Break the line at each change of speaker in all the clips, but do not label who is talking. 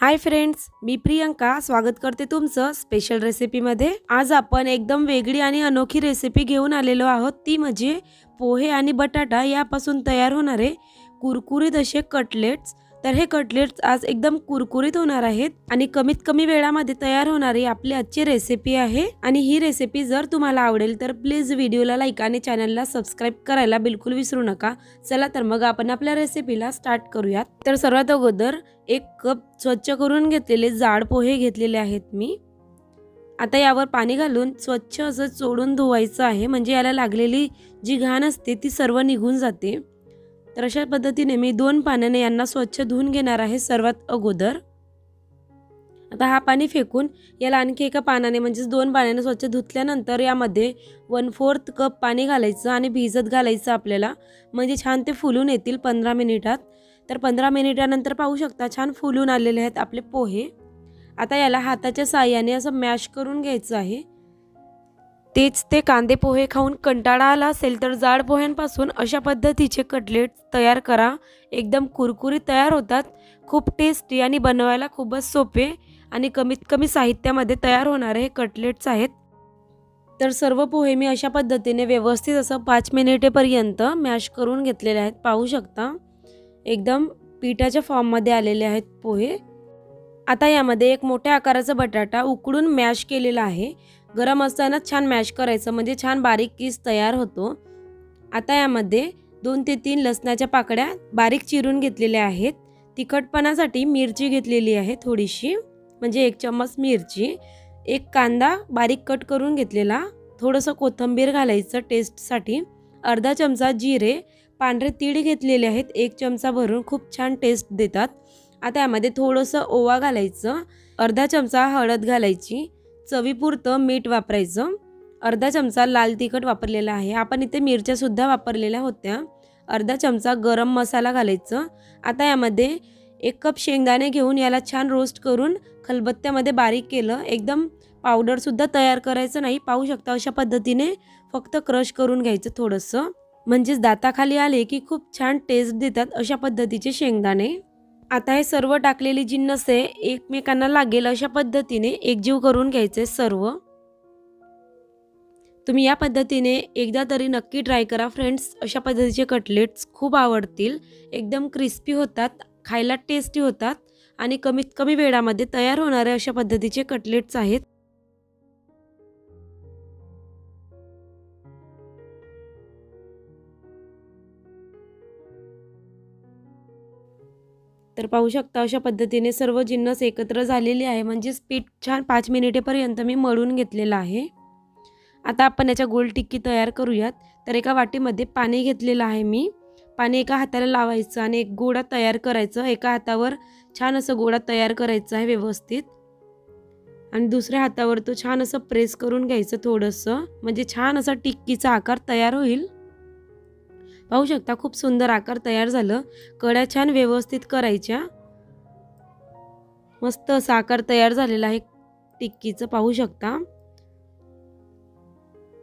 Hi friends मी प्रियंका. स्वागत करते तुमचं स्पेशल रेसिपीमध्ये आज आपण एकदम वेगळी आणि अनोखी रेसिपी घेऊन आलेलो आहोत. ती म्हणजे पोहे आणि बटाटा यापासून तयार होणारे कुरकुरीत असे कटलेट्स तर हे कटलेट्स आज एकदम कुरकुरीत होणार आहेत आणि कमीत कमी वेळामध्ये तयार होणारी आपली आजची रेसिपी आहे. आणि ही रेसिपी जर तुम्हाला आवडेल तर प्लीज व्हिडिओला लाईक आणि चॅनलला सबस्क्राईब करायला बिलकुल विसरू नका. चला तर मग आपण आपल्या रेसिपीला स्टार्ट करूयात. तर सर्वात अगोदर एक कप स्वच्छ करून घेतलेले जाड पोहे घेतलेले आहेत मी. आता यावर पाणी घालून स्वच्छ असं चोडून धुवायचं आहे. म्हणजे याला लागलेली जी घाण असते ती सर्व निघून जाते. तर अशा पद्धतीने मी दोन पाण्याने यांना स्वच्छ धुवून घेणार आहे सर्वात अगोदर. आता हा पाणी फेकून याला आणखी एका पानाने म्हणजेच दोन पाण्याने स्वच्छ धुतल्यानंतर यामध्ये वन फोर्थ कप पाणी घालायचं आणि भिजत घालायचं आपल्याला. म्हणजे छान ते फुलून येतील पंधरा मिनिटात. तर पंधरा मिनिटानंतर पाहू शकता छान फुलून आलेले आहेत आपले पोहे. आता याला हाताच्या साह्याने असं मॅश करून घ्यायचं आहे. तेच ते कांदे पोहे खाऊन कंटाळा आला असेल तर जाड पोह्यांपासून अशा पद्धतीचे कटलेट तयार करा. एकदम कुरकुरीत तयार होतात. खूप टेस्टी आणि बनवायला खूपच सोपे आणि कमीत कमी साहित्यामध्ये तयार होणारे हे कटलेट्स आहेत. तर सर्व पोहे मी अशा पद्धतीने व्यवस्थित असं पाच मिनिटेपर्यंत मॅश करून घेतलेले आहेत. पाहू शकता. एकदम पिठाच्या फॉर्ममध्ये आलेले आहेत पोहे. आता यामध्ये एक मोठ्या आकाराचा बटाटा उकडून मॅश केलेला आहे. गरम असतानाच छान मॅश करायचं. म्हणजे छान बारीक किस तयार होतो. आता यामध्ये दोन ते तीन लसणाच्या पाकड्या बारीक चिरून घेतलेल्या आहेत. तिखटपणासाठी मिरची घेतलेली आहे थोडीशी. म्हणजे एक चम्मच मिरची एक कांदा बारीक कट करून घेतलेला थोडंसं कोथिंबीर घालायचं टेस्टसाठी अर्धा चमचा जिरे पांढरे तीळ घेतलेले आहेत एक चमचा भरून खूप छान टेस्ट देतात. आता यामध्ये थोडंसं ओवा घालायचं अर्धा चमचा हळद घालायची चवीपुरतं मीठ वापरायचं. अर्धा चमचा लाल तिखट वापरलेला आहे. आपण इथे मिरच्यासुद्धा वापरलेल्या होत्या. अर्धा चमचा गरम मसाला घालायचं. आता यामध्ये एक कप शेंगदाणे घेऊन याला छान रोस्ट करून खलबत्त्यामध्ये बारीक केलं. एकदम पावडरसुद्धा तयार करायचं नाही. पाहू शकता अशा पद्धतीने फक्त क्रश करून घ्यायचं थोडंसं. म्हणजेच दाताखाली आले की खूप छान टेस्ट देतात अशा पद्धतीचे शेंगदाणे. आता हे सर्व टाकलेली जिन्नस आहे एकमेकांना लागेल अशा पद्धतीने एकजीव करून घ्यायचे सर्व. तुम्ही या पद्धतीने एकदा तरी नक्की ट्राय करा. फ्रेंड्स अशा पद्धतीचे कटलेट्स खूप आवडतील. एकदम क्रिस्पी होतात खायला टेस्टी होतात आणि कमीत कमी वेळामध्ये तयार होणारे अशा पद्धतीचे कटलेट्स आहेत. तर पाहू शकता अशा पद्धतीने सर्व जिन्नस एकत्र झालेली आहे. म्हणजेच पीठ छान पाच मिनिटेपर्यंत मी मळून घेतलेलं आहे. आता आपण याच्या गोल टिक्की तयार करूयात. तर एका वाटीमध्ये पाणी घेतलेलं आहे मी. पाणी एका हाताला लावायचं आणि एक गोळा तयार करायचं. एका हातावर छान असं गोळा तयार करायचं आहे व्यवस्थित. आणि दुसऱ्या हातावर तो छान असं प्रेस करून घ्यायचं थोडंसं. म्हणजे छान असा टिक्कीचा आकार तयार होईल. पाहू शकता खूप सुंदर आकार तयार झालं. कड्या छान व्यवस्थित करायच्या. मस्त असा आकार तयार झालेला आहे. टिक्कीचं पाहू शकता.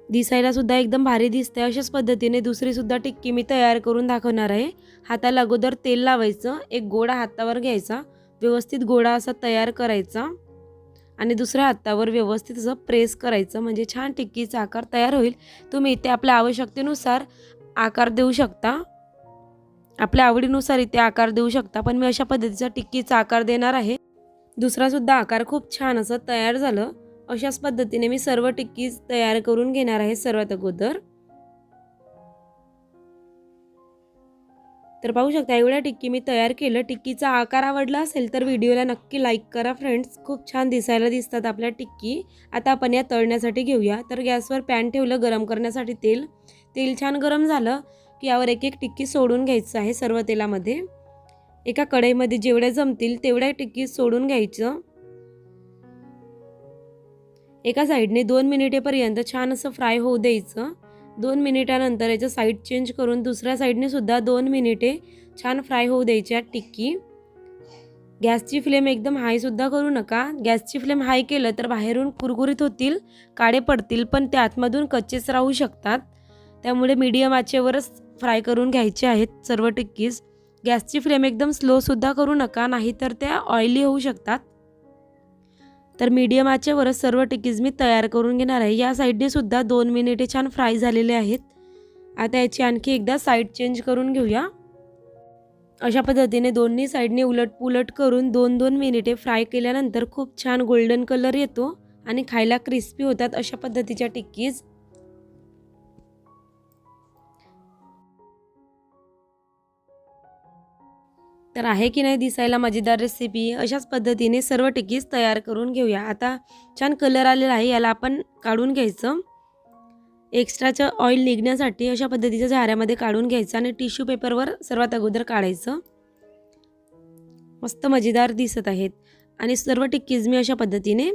दिसायला सुद्धा एकदम भारी दिसते अशाच पद्धतीने दुसरी सुद्धा टिक्की मी तयार करून दाखवणार आहे. हाताला अगोदर तेल लावायचं. एक गोळा हातावर घ्यायचा. व्यवस्थित गोळा असा तयार करायचा. आणि दुसऱ्या हातावर व्यवस्थित असं प्रेस करायचं. म्हणजे छान टिक्कीचा आकार तयार होईल. तुम्ही इथे आपल्या आवश्यकतेनुसार आकार देऊ शकता? आपल्या आवडीनुसार इथे आकार देऊ शकता पण मी अशा पद्धतीचा टिक्कीचा आकार देणार आहे. दुसरा सुद्धा आकार खूप छान असं तयार झालं. अशाच पद्धतीने मी सर्व टिक्कीज तयार करून घेणार आहे सर्वात अगोदर. तर पाहू शकता एवढ्या टिक्की मी तयार केलं. टिक्कीचा आकार आवडला असेल तर व्हिडिओला नक्की लाईक करा फ्रेंड्स. खूप छान दिसायला दिसतात आपल्या टिक्की. आता आपण या तळण्यासाठी घेऊया. तर गॅसवर पॅन ठेवलं गरम करण्यासाठी तेल. तेल छान गरम झालं की यावर एक एक टिक्की सोडून घ्यायचं आहे सर्व तेलामध्ये. एका कढईमध्ये जेवढ्या जमतील तेवढ्या टिक्की सोडून घ्यायचं. एका साईडने दोन मिनिटेपर्यंत छान असं फ्राय होऊ द्यायचं. दोन मिनिटानंतर याचं साईड चेंज करून दुसऱ्या साईडने सुद्धा दोन मिनिटे छान फ्राय होऊ द्यायच्या टिक्की. गॅसची फ्लेम एकदम हायसुद्धा करू नका. गॅसची फ्लेम हाय केलं तर बाहेरून कुरकुरीत होतील काळे पडतील पण ते आतमधून कच्चेच राहू शकतात. त्यामुळे मीडियम आचेवरच फ्राय करून घ्यायचे आहेत सर्व टिक्कीज. गॅसची फ्लेम एकदम स्लोसुद्धा करू नका नाहीतर त्या ऑइली होऊ शकतात. तर मीडियम आचेवरच सर्व टिक्कीज मी तयार करून घेणार आहे. या साईडने सुद्धा दोन मिनिटे छान फ्राय झालेले आहेत. आता याची आणखी एकदा साईड चेंज करून घेऊया. अशा पद्धतीने दोन्ही साईडने उलट पुलट करून दोन दोन मिनिटे फ्राय केल्यानंतर खूप छान गोल्डन कलर येतो आणि खायला क्रिस्पी होतात अशा पद्धतीच्या टिक्कीज. तर आहे की नाही दिसायला मजेदार रेसिपी अशाच पद्धतीने सर्व टिकीज तयार करून घेऊया. आता छान कलर आलेला आहे याला आपण काढून घ्यायचं. एक्स्ट्राचं ऑइल निघण्यासाठी अशा पद्धतीच्या झाऱ्यामध्ये काढून घ्यायचं आणि टिश्यू पेपरवर सर्वात अगोदर काढायचं. मस्त मजेदार दिसत आहेत. आणि सर्व टिक्कीज मी अशा पद्धतीने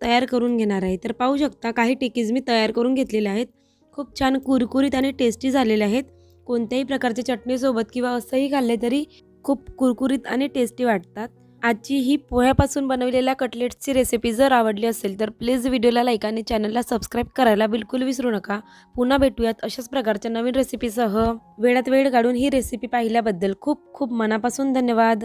तयार करून घेणार आहे. तर पाहू शकता काही टिक्कीज मी तयार करून घेतलेल्या आहेत. खूप छान कुरकुरीत आणि टेस्टी झालेले आहेत. कोणत्याही प्रकारच्या चटणीसोबत किंवा असंही खाल्ले तरी खूप कुरकुरीत आणि टेस्टी वाटतात. आजची ही पोह्यापासून बनवलेल्या कटलेट्सची रेसिपी जर आवडली असेल तर प्लीज व्हिडिओला लाईक आणि चॅनलला सबस्क्राईब करायला बिलकुल विसरू नका. पुन्हा भेटूयात अशाच प्रकारच्या नवीन रेसिपीसह वेळात वेळ काढून ही रेसिपी पाहिल्याबद्दल खूप खूप मनापासून धन्यवाद.